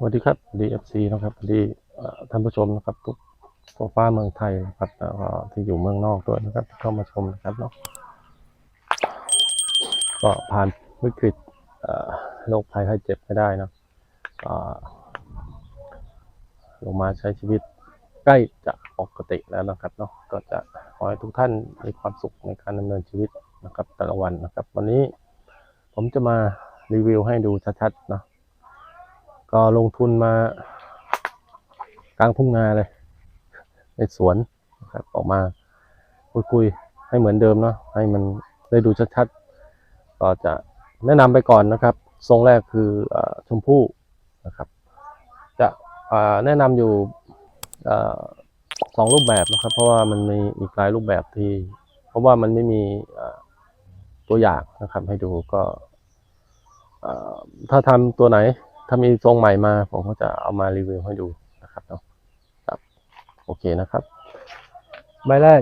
สวัสดีครับ DFC นะครับดีท่านผู้ชมนะครับทุกทั่วฟ้าเมืองไทยนะครับที่อยู่เมืองนอกด้วยนะครับ เข้ามาชมนะครับเนาะก็ผ่านวิกฤตโรคภัยไข้เจ็บไม่ได้นะก็ลงมาใช้ชีวิตใกล้จะปกติแล้วนะครับเนาะก็จะขอให้ทุกท่านมีความสุขในการดำเนินชีวิตนะครับแต่ละวันนะครับ วันนี้ผมจะมารีวิวให้ดูชัดๆนะ ก็ลงทุนมากลางทุ่งนาเลย ในสวนนะครับออกมาคุยคุยๆให้เหมือนเดิมเนาะให้มันได้ดูชัดๆก็จะแนะนำไปก่อนนะครับ ทรงแรกคืออชมพู่นะครับ จะแนะนำอยู่สองรูปแบบนะครับ เพราะว่ามันมีอีกหลายรูปแบบที่ เพราะว่ามันไม่มีตัวอย่างนะครับ ให้ดูก็ถ้าทำตัวไหน ถ้ามีทรงใหม่มา ผมก็จะเอามารีวิวให้ดูนะครับเนาะครับโอเคนะครับ ใบแรก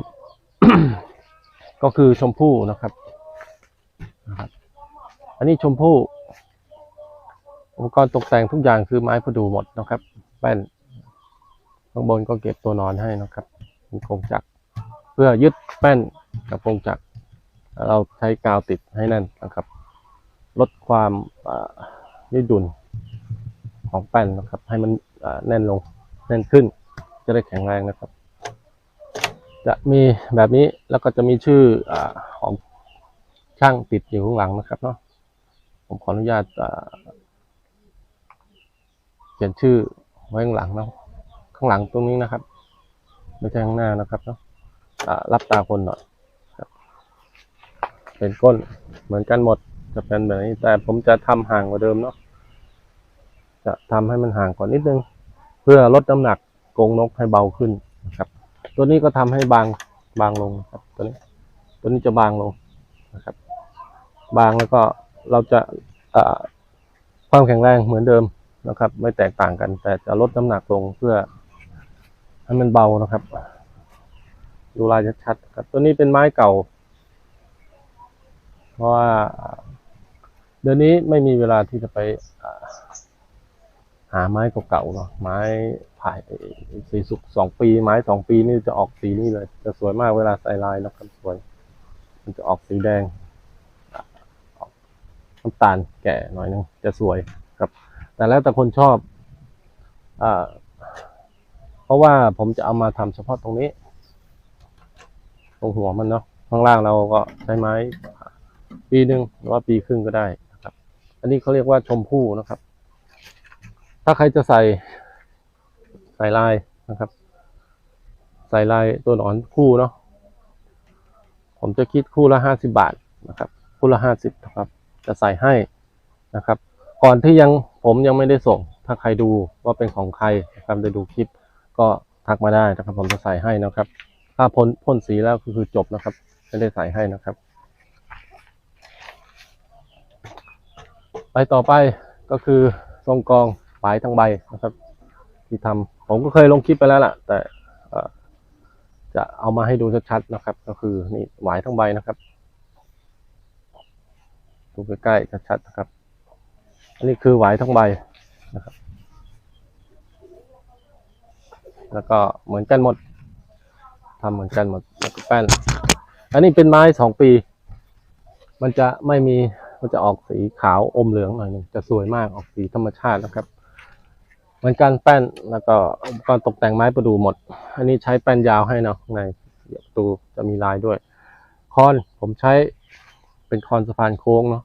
ก็คือชมพู่นะครับนะครับ อันนี้ชมพู่อุปกรณ์ตกแต่งทุกอย่างคือไม้ประดูหมดนะครับแป้นข้างบนก็เก็บตัวนอนให้นะครับเป็นกรงจักรเพื่อยึดแป้นกับกรงจักรเราใช้กาวติดให้แน่นนะครับ ลดความอืดหยุ่น ของแป้นนะครับ ให้มันแน่นลงแน่นขึ้น จะได้แข็งแรงนะครับ จะมีแบบนี้แล้วก็จะมีชื่ออของช่างติดอยู่ข้างหลังนะครับเนาะผมขออนุญาตเขียนชื่อไว้ข้างหลังเนาะข้างหลังตรงนี้นะครับ ไม่ใช่ข้างหน้านะครับเนาะรับตาคนหน่อยเป็นก้นเหมือนกันหมดจะเป็นแบบนี้แต่ผมจะทำห่างกว่าเดิมเนาะ จะทำให้มันห่างก่อนนิดนึง เพื่อลดน้ำหนักกรงนกให้เบาขึ้นนะครับ ตัวนี้ก็ทำให้บางบางลงครับ ตัวนี้ ตัวนี้จะบางลงนะครับ บางแล้วก็เราจะอความแข็งแรงเหมือนเดิมนะครับ ไม่แตกต่างกัน แต่จะลดน้ำหนักลงเพื่อให้มันเบานะครับ ดูลายชัดๆครับ ตัวนี้เป็นไม้เก่า เพราะว่าเดือนนี้ไม่มีเวลาที่จะไปาหาไม้เก่าๆเนาะไม้ผ่สีสุกสองปีไม้สองปีนี่จะออกสีนี่เลย จะสวยมากเวลาใส่ลายนะครับสวย มันจะออกสีแดงออกน้ำตาลแก่หน่อยนึงจะสวยครับ แต่แล้วแต่คนชอบอ่าเพราะว่าผมจะเอามาทำเฉพาะตรงนี้ ตรงหัวมันเนาะข้างล่างเราก็ใช้ไม้ ปีหนึ่งหรือว่าปีครึ่งก็ได้นะครับ อันนี้เขาเรียกว่าชมพู่นะครับ ถ้าใครจะใส่ใส่ลายนะครับ ใส่ลายตัวหนอนคู่เนาะผมจะคิดคู่ละห้าสิบาทนะครับ คู่ละห้าสิบนะครับ จะใส่ให้นะครับ ก่อนที่ยังผมยังไม่ได้ส่ง ถ้าใครดูว่าเป็นของใครนะครับได้ดูคลิปก็ทักมาได้นะครับ ผมจะใส่ให้นะครับ ถ้าพ่นพ่นสีแล้วก็คือจบนะครับไม่ได้ใส่ให้นะครับ ไปต่อไปก็คือทรงกรอง ลายทั้งใบนะครับ ที่ทำผมก็เคยลงคลิปไปแล้วล่ะ แต่จะเอามาให้ดูชัดๆนะครับ ก็คือนี่หวายทั้งใบนะครับดูใกล้ๆชัดๆนะครับ อันนี้คือหวายทั้งใบนะครับ แล้วก็เหมือนกันหมดทำเหมือนกันหมดแล้วก็แป้น อันนี้เป็นไม้สองปี มันจะไม่มีมันจะออกสีขาวอมเหลืองหน่อยหนึงจะสวยมากออกสีธรรมชาตินะครับ เหมือนกันแป้นแล้วก็อุปกรณ์ตกแต่งไม้ประดู่หมด อันนี้ใช้แป้นยาวให้เนาะในประตูจะมีลายด้วย คอนผมใช้เป็นคอนสะพานโค้งเนาะ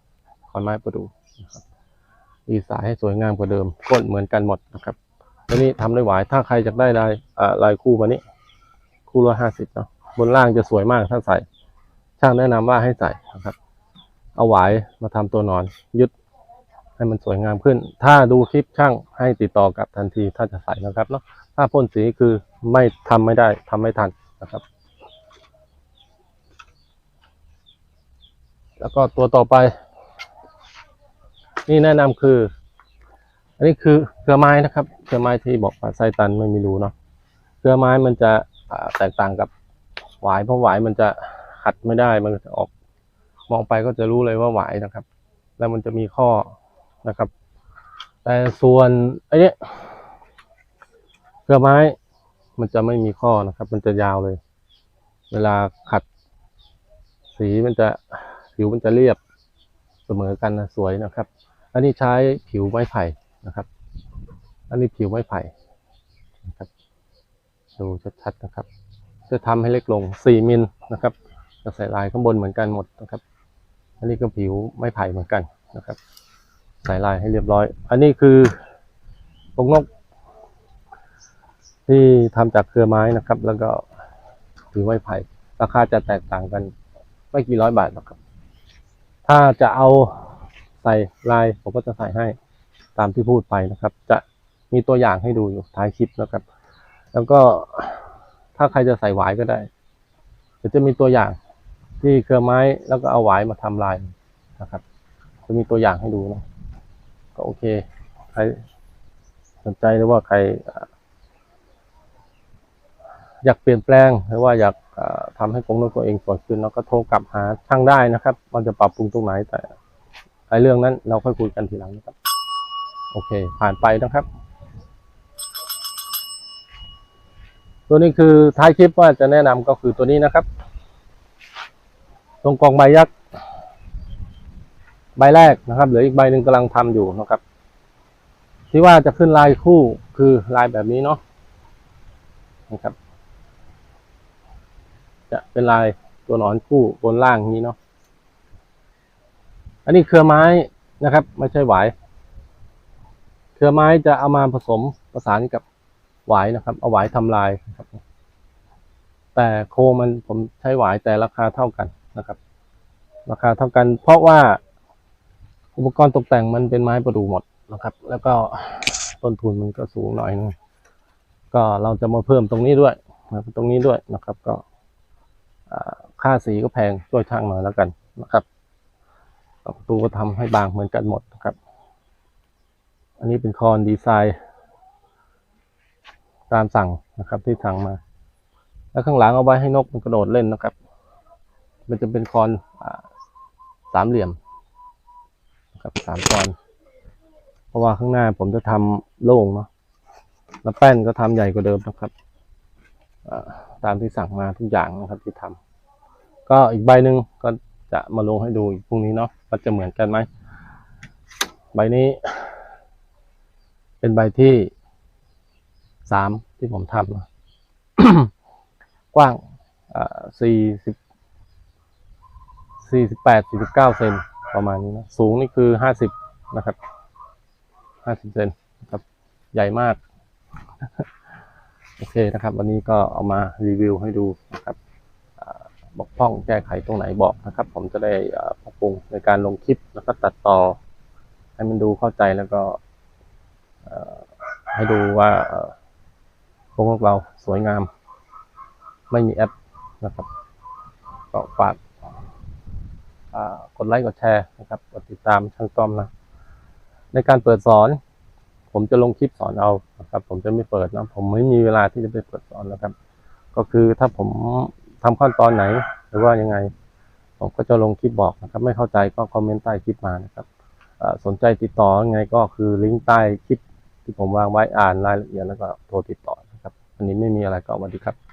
คอนไม้ประดู่นะครับดีไซน์ให้สวยงามกว่าเดิมก้นเหมือนกันหมดนะครับตัวนี้ทำด้วยหวายถ้าใครอยากได้ลายลายคู่มานี้ คู่ละห้าสิบเนาะบนล่างจะสวยมากถ้าใส่ ช่างแนะนำว่าให้ใส่นะครับ เอาหวายมาทำตัวนอน ยึด ให้มันสวยงามขึ้น ถ้าดูคลิปช่างให้ติดต่อกับทันทีถ้าจะใส่นะครับเนาะถ้าพ่นสีคือไม่ทำไม่ได้ทำไม่ทันนะครับ แล้วก็ตัวต่อไป นี่แนะนำคือ อันนี้คือเครือไม้นะครับเครือไม้ที่บอกว่าไส้ตันไม่มีรูเนาะเครือไม้มันจะแตกต่างกับหวายเพราะหวายมันจะขัดไม่ได้มันจะออกมองไปก็จะรู้เลยว่าหวายนะครับ แล้วมันจะมีข้อ นะครับ แต่ส่วนไอ้เนี้ยเครือไม้ มันจะไม่มีข้อนะครับ มันจะยาวเลย เวลาขัด สีมันจะผิวมันจะเรียบเสมอกันนะสวยนะครับ อันนี้ใช้ผิวไม้ไผ่นะครับ อันนี้ผิวไม้ไผ่นะครับดูชัดๆนะครับ จะทำให้เล็กลง 4 มิลนะครับจะใส่ลายข้างบนเหมือนกันหมดนะครับ อันนี้ก็ผิวไม้ไผ่เหมือนกันนะครับ ใส่ลายให้เรียบร้อย อันนี้คือกรงนกที่ทำจากเครือไม้นะครับ แล้วก็ผิวไม้ไผ่ราคาจะแตกต่างกัน ไม่กี่ร้อยบาทหรอกครับ ถ้าจะเอาใส่ลายผมก็จะใส่ให้ตามที่พูดไปนะครับ จะมีตัวอย่างให้ดูอยู่ท้ายคลิปนะครับ แล้วก็ถ้าใครจะใส่หวายก็ได้เดี๋ยวจะมีตัวอย่างที่เครือไม้แล้วก็เอาหวายมาทำลายนะครับ จะมีตัวอย่างให้ดูนะ ก็โอเค ใครสนใจหรือว่าใคร อยากเปลี่ยนแปลงหรือว่าอยากอ่าทำให้กรงนกตัวเองสวยขึ้นแล้วก็โทรกลับหาช่างได้นะครับมันจะปรับปรุงตรงไหนแต่ไอ้เรื่องนั้นเราค่อยคุยกันทีหลังนะครับ โอเค ผ่านไปนะครับ ตัวนี้คือท้ายคลิปว่าจะแนะนำก็คือตัวนี้นะครับ ตรงกองใบยักษ์ ใบแรกนะครับเหลืออีกใบหนึ่งกำลังทำอยู่นะครับ ที่ว่าจะขึ้นลายคู่คือลายแบบนี้เนาะนะครับ จะเป็นลายตัวหนอนคู่บนล่างนี้เนาะอันนี้เครือไม้นะครับ ไม่ใช่หวายเครือไม้จะเอามาผสมประสานกับหวายนะครับ เอาหวายทำลายนะครับ แต่โคมันผมใช้หวายแต่ราคาเท่ากันนะครับ ราคาเท่ากัน เพราะว่า อุปกรณ์ตกแต่งมันเป็นไม้ประดู่หมดนะครับ แล้วก็ต้นทุนมันก็สูงหน่อยนึงก็เราจะมาเพิ่มตรงนี้ด้วยนะครับตรงนี้ด้วยนะครับ ก็ค่าสีก็แพงช่วยช่างหน่อยแล้วกันนะครับประตูก็ทำให้บางเหมือนกันหมดนะครับ อันนี้เป็นคอนดีไซน์ตามสั่งนะครับที่สั่งมา แล้วข้างหลังเอาไว้ให้นกมันกระโดดเล่นนะครับ มันจะเป็นคอนอสามเหลี่ยม นะครับสามคอน เพราะว่าข้างหน้าผมจะทำโล่งเนาะแล้วแป้นก็ทำใหญ่กว่าเดิมนะครับตามที่สั่งมาทุกอย่างนะครับที่ทำก็อีกใบหนึ่งก็จะมาลงให้ดูพรุ่งนี้เนาะว่าจะเหมือนกันไหมใบนี้ เป็นใบที่สามที่ผมทำนะกว้างสี่สิบสี่สิบแปดสี่สิบเก้าเซน ประมาณนี้นะสูงนี่คือห้าสิบนะครับห้าสิบเซนนะครับ ใหญ่มาก โอเคนะครับ วันนี้ก็เอามารีวิวให้ดูนะครับอ่าบกพร่องแก้ไขตรงไหนบอกนะครับ ผมจะได้ปรับปรุงในการลงคลิปแล้วก็ตัดต่อ ให้มันดูเข้าใจแล้วก็ให้ดูว่าเอ่อพวกเราสวยงาม ไม่มีแอปนะครับก็ฝาก กดไลค์กดแชร์นะครับกดติดตามช่างต้อมนะ ในการเปิดสอน ผมจะลงคลิปสอนเอานะครับ ผมจะไม่เปิดนะผมไม่มีเวลาที่จะไปเปิดสอนแล้วครับ ก็คือถ้าผมทำขั้นตอนไหนหรือว่ายังไง ผมก็จะลงคลิปบอกนะครับ ไม่เข้าใจก็คอมเมนต์ใต้คลิปมานะครับสนใจติดต่อยังไงก็คือลิงก์ใต้คลิปที่ผมวางไว้อ่านรายละเอียดแล้วก็โทรติดต่อนะครับ อันนี้ไม่มีอะไรก็สวัสดีครับ